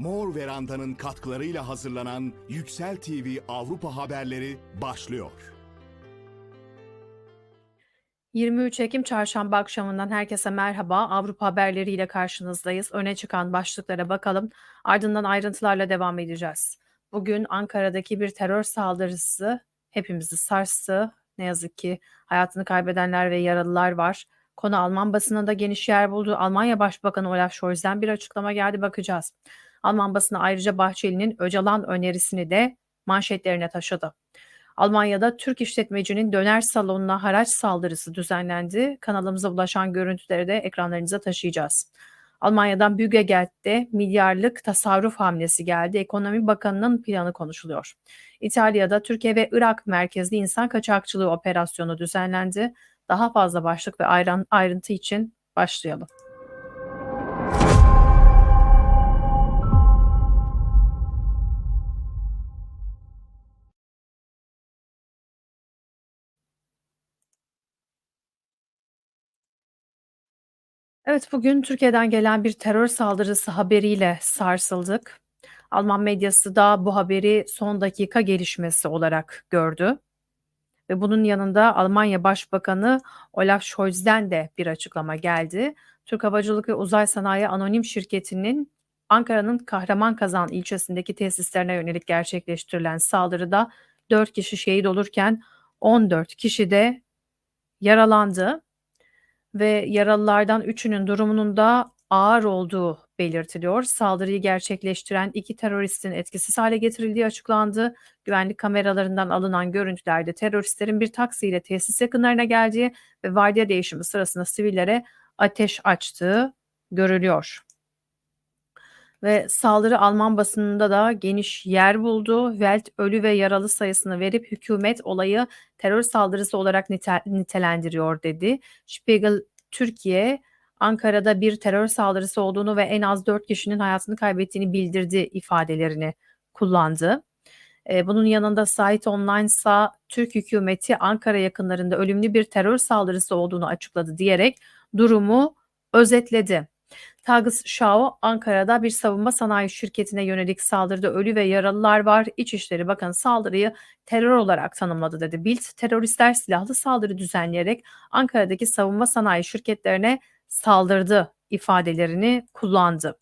Mor Veranda'nın katkılarıyla hazırlanan Yüksel TV Avrupa haberleri başlıyor. 23 Ekim Çarşamba akşamından herkese merhaba. Avrupa haberleriyle karşınızdayız. Öne çıkan başlıklara bakalım. Ardından ayrıntılarla devam edeceğiz. Bugün Ankara'daki bir terör saldırısı hepimizi sarstı. Ne yazık ki hayatını kaybedenler ve yaralılar var. Konu Alman basınında geniş yer buldu. Almanya Başbakanı Olaf Scholz'den bir açıklama geldi bakacağız. Alman basını ayrıca Bahçeli'nin Öcalan önerisini de manşetlerine taşıdı. Almanya'da Türk işletmecinin döner salonuna haraç saldırısı düzenlendi. Kanalımıza ulaşan görüntüleri de ekranlarınıza taşıyacağız. Almanya'dan Bügegelt'te milyarlık tasarruf hamlesi geldi. Ekonomi Bakanı'nın planı konuşuluyor. İtalya'da Türkiye ve Irak merkezli insan kaçakçılığı operasyonu düzenlendi. Daha fazla başlık ve ayrıntı için başlayalım. Evet bugün Türkiye'den gelen bir terör saldırısı haberiyle sarsıldık. Alman medyası da bu haberi son dakika gelişmesi olarak gördü. Ve bunun yanında Almanya Başbakanı Olaf Scholz'den de bir açıklama geldi. Türk Havacılık ve Uzay Sanayi Anonim Şirketi'nin Ankara'nın Kahramankazan ilçesindeki tesislerine yönelik gerçekleştirilen saldırıda 4 kişi şehit olurken 14 kişi de yaralandı ve yaralılardan üçünün durumunun da ağır olduğu belirtiliyor. Saldırıyı gerçekleştiren iki teröristin etkisiz hale getirildiği açıklandı. Güvenlik kameralarından alınan görüntülerde teröristlerin bir taksiyle tesis yakınlarına geldiği ve vardiya değişimi sırasında sivillere ateş açtığı görülüyor. Ve saldırı Alman basınında da geniş yer buldu. Welt ölü ve yaralı sayısını verip hükümet olayı terör saldırısı olarak nite- nitelendiriyor dedi. Spiegel Türkiye Ankara'da bir terör saldırısı olduğunu ve en az 4 kişinin hayatını kaybettiğini bildirdi ifadelerini kullandı. Ee, Bunun yanında Sait Online ise Türk hükümeti Ankara yakınlarında ölümlü bir terör saldırısı olduğunu açıkladı diyerek durumu özetledi. Tagesschau Ankara'da bir savunma sanayi şirketine yönelik saldırıda ölü ve yaralılar var. İçişleri Bakanı saldırıyı terör olarak tanımladı dedi. Bild teröristler silahlı saldırı düzenleyerek Ankara'daki savunma sanayi şirketlerine saldırdı ifadelerini kullandı.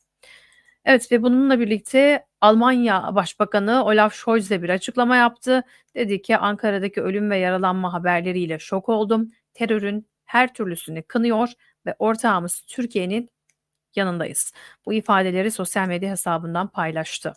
Evet ve bununla birlikte Almanya Başbakanı Olaf Scholz de bir açıklama yaptı. Dedi ki Ankara'daki ölüm ve yaralanma haberleriyle şok oldum. Terörün her türlüsünü kınıyor ve ortağımız Türkiye'nin yanındayız. Bu ifadeleri sosyal medya hesabından paylaştı.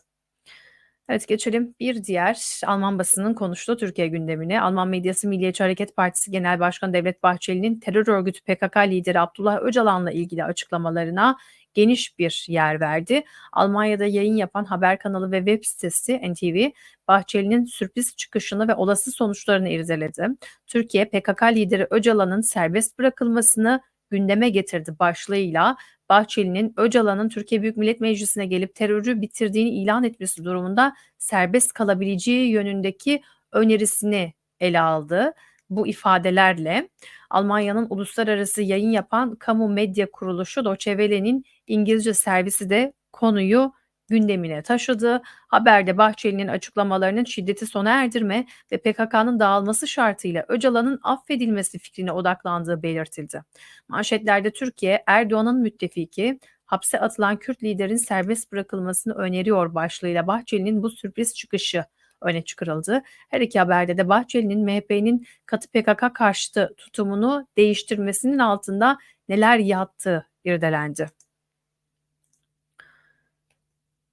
Evet geçelim bir diğer Alman basının konuştuğu Türkiye gündemine. Alman medyası Milliyetçi Hareket Partisi Genel Başkanı Devlet Bahçeli'nin terör örgütü PKK lideri Abdullah Öcalan'la ilgili açıklamalarına geniş bir yer verdi. Almanya'da yayın yapan haber kanalı ve web sitesi NTV, Bahçeli'nin sürpriz çıkışını ve olası sonuçlarını irdeledi. Türkiye PKK lideri Öcalan'ın serbest bırakılmasını gündeme getirdi başlığıyla Bahçeli'nin Öcalan'ın Türkiye Büyük Millet Meclisi'ne gelip terörü bitirdiğini ilan etmesi durumunda serbest kalabileceği yönündeki önerisini ele aldı. Bu ifadelerle Almanya'nın uluslararası yayın yapan kamu medya kuruluşu Deutsche Welle'nin İngilizce servisi de konuyu gündemine taşıdı. Haberde Bahçeli'nin açıklamalarının şiddeti sona erdirme ve PKK'nın dağılması şartıyla Öcalan'ın affedilmesi fikrine odaklandığı belirtildi. Manşetlerde Türkiye Erdoğan'ın müttefiki hapse atılan Kürt liderin serbest bırakılmasını öneriyor başlığıyla Bahçeli'nin bu sürpriz çıkışı öne çıkarıldı. Her iki haberde de Bahçeli'nin MHP'nin katı PKK karşıtı tutumunu değiştirmesinin altında neler yattığı irdelendi.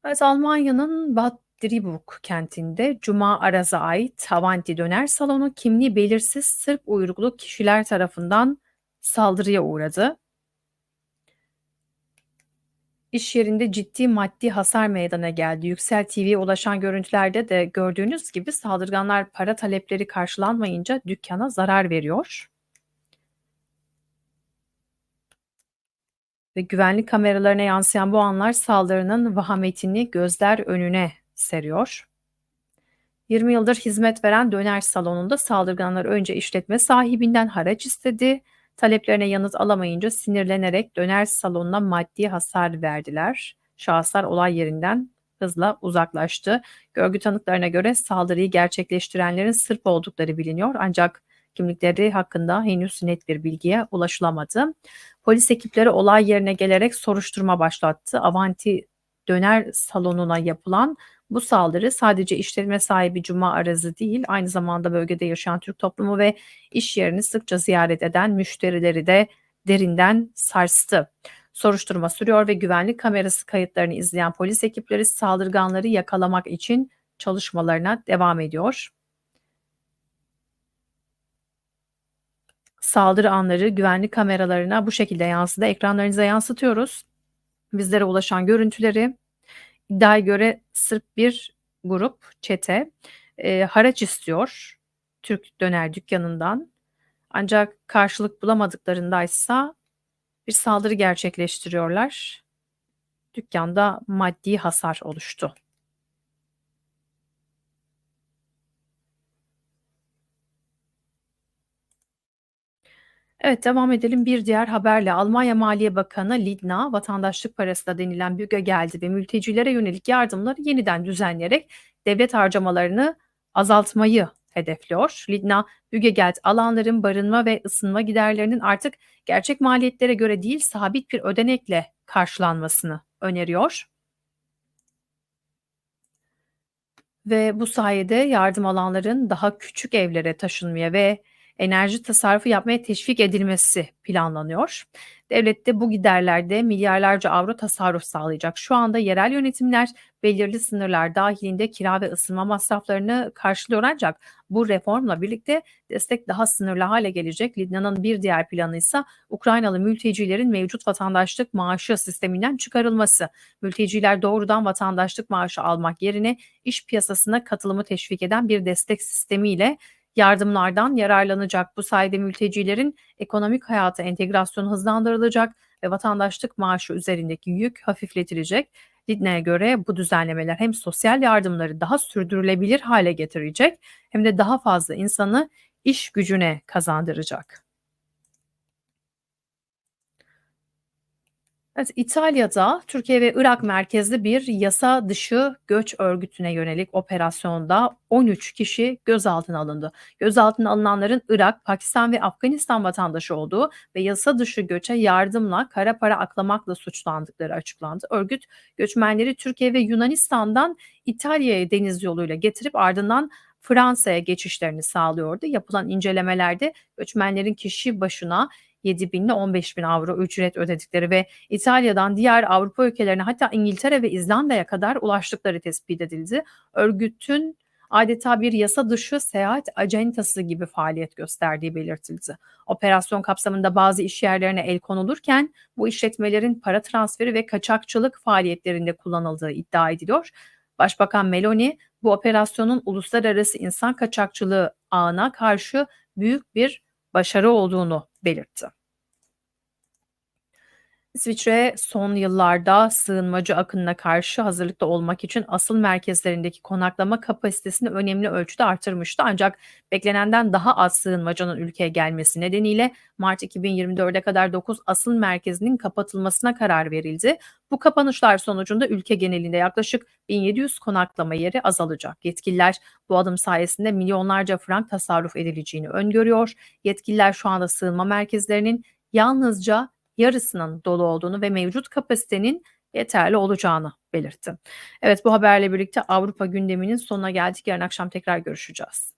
Evet, Almanya'nın Bad Driburg kentinde Cuma Araz'a ait Havanti Döner Salonu kimliği belirsiz Sırp uyruklu kişiler tarafından saldırıya uğradı. İş yerinde ciddi maddi hasar meydana geldi. Yüksel TV'ye ulaşan görüntülerde de gördüğünüz gibi saldırganlar para talepleri karşılanmayınca dükkana zarar veriyor. Ve güvenlik kameralarına yansıyan bu anlar saldırının vahametini gözler önüne seriyor. 20 yıldır hizmet veren döner salonunda saldırganlar önce işletme sahibinden haraç istedi. Taleplerine yanıt alamayınca sinirlenerek döner salonuna maddi hasar verdiler. Şahıslar olay yerinden hızla uzaklaştı. Görgü tanıklarına göre saldırıyı gerçekleştirenlerin Sırp oldukları biliniyor ancak kimlikleri hakkında henüz net bir bilgiye ulaşılamadı. Polis ekipleri olay yerine gelerek soruşturma başlattı. Avanti döner salonuna yapılan bu saldırı sadece işletme sahibi Cuma Arazı değil, aynı zamanda bölgede yaşayan Türk toplumu ve iş yerini sıkça ziyaret eden müşterileri de derinden sarstı. Soruşturma sürüyor ve güvenlik kamerası kayıtlarını izleyen polis ekipleri saldırganları yakalamak için çalışmalarına devam ediyor. Saldırı anları güvenlik kameralarına bu şekilde yansıdı. Ekranlarınıza yansıtıyoruz. Bizlere ulaşan görüntüleri iddiaya göre Sırp bir grup, çete e, haraç istiyor Türk döner dükkanından. Ancak karşılık bulamadıklarındaysa bir saldırı gerçekleştiriyorlar. Dükkanda maddi hasar oluştu. Evet devam edelim bir diğer haberle. Almanya Maliye Bakanı Lidna vatandaşlık parası da denilen büge geldi ve mültecilere yönelik yardımları yeniden düzenleyerek devlet harcamalarını azaltmayı hedefliyor. Lidna, Bügegeld alanların barınma ve ısınma giderlerinin artık gerçek maliyetlere göre değil sabit bir ödenekle karşılanmasını öneriyor. Ve bu sayede yardım alanların daha küçük evlere taşınmaya ve enerji tasarrufu yapmaya teşvik edilmesi planlanıyor. Devlet de bu giderlerde milyarlarca avro tasarruf sağlayacak. Şu anda yerel yönetimler belirli sınırlar dahilinde kira ve ısınma masraflarını karşılıyor ancak bu reformla birlikte destek daha sınırlı hale gelecek. Lidna'nın bir diğer planı ise Ukraynalı mültecilerin mevcut vatandaşlık maaşı sisteminden çıkarılması. Mülteciler doğrudan vatandaşlık maaşı almak yerine iş piyasasına katılımı teşvik eden bir destek sistemiyle yardımlardan yararlanacak. Bu sayede mültecilerin ekonomik hayata entegrasyonu hızlandırılacak ve vatandaşlık maaşı üzerindeki yük hafifletilecek. Lidne'ye göre bu düzenlemeler hem sosyal yardımları daha sürdürülebilir hale getirecek hem de daha fazla insanı iş gücüne kazandıracak. Evet, İtalya'da Türkiye ve Irak merkezli bir yasa dışı göç örgütüne yönelik operasyonda 13 kişi gözaltına alındı. Gözaltına alınanların Irak, Pakistan ve Afganistan vatandaşı olduğu ve yasa dışı göçe yardımla kara para aklamakla suçlandıkları açıklandı. Örgüt göçmenleri Türkiye ve Yunanistan'dan İtalya'ya deniz yoluyla getirip ardından Fransa'ya geçişlerini sağlıyordu. Yapılan incelemelerde göçmenlerin kişi başına 7 bin ile 15 bin avro ücret ödedikleri ve İtalya'dan diğer Avrupa ülkelerine hatta İngiltere ve İzlanda'ya kadar ulaştıkları tespit edildi. Örgütün adeta bir yasa dışı seyahat acentası gibi faaliyet gösterdiği belirtildi. Operasyon kapsamında bazı iş yerlerine el konulurken bu işletmelerin para transferi ve kaçakçılık faaliyetlerinde kullanıldığı iddia ediliyor. Başbakan Meloni bu operasyonun uluslararası insan kaçakçılığı ağına karşı büyük bir başarı olduğunu belirtti. İsviçre son yıllarda sığınmacı akınına karşı hazırlıklı olmak için asıl merkezlerindeki konaklama kapasitesini önemli ölçüde artırmıştı. Ancak beklenenden daha az sığınmacının ülkeye gelmesi nedeniyle Mart 2024'e kadar 9 asıl merkezinin kapatılmasına karar verildi. Bu kapanışlar sonucunda ülke genelinde yaklaşık 1700 konaklama yeri azalacak. Yetkililer bu adım sayesinde milyonlarca frank tasarruf edileceğini öngörüyor. Yetkililer şu anda sığınma merkezlerinin yalnızca yarısının dolu olduğunu ve mevcut kapasitenin yeterli olacağını belirtti. Evet bu haberle birlikte Avrupa gündeminin sonuna geldik. Yarın akşam tekrar görüşeceğiz.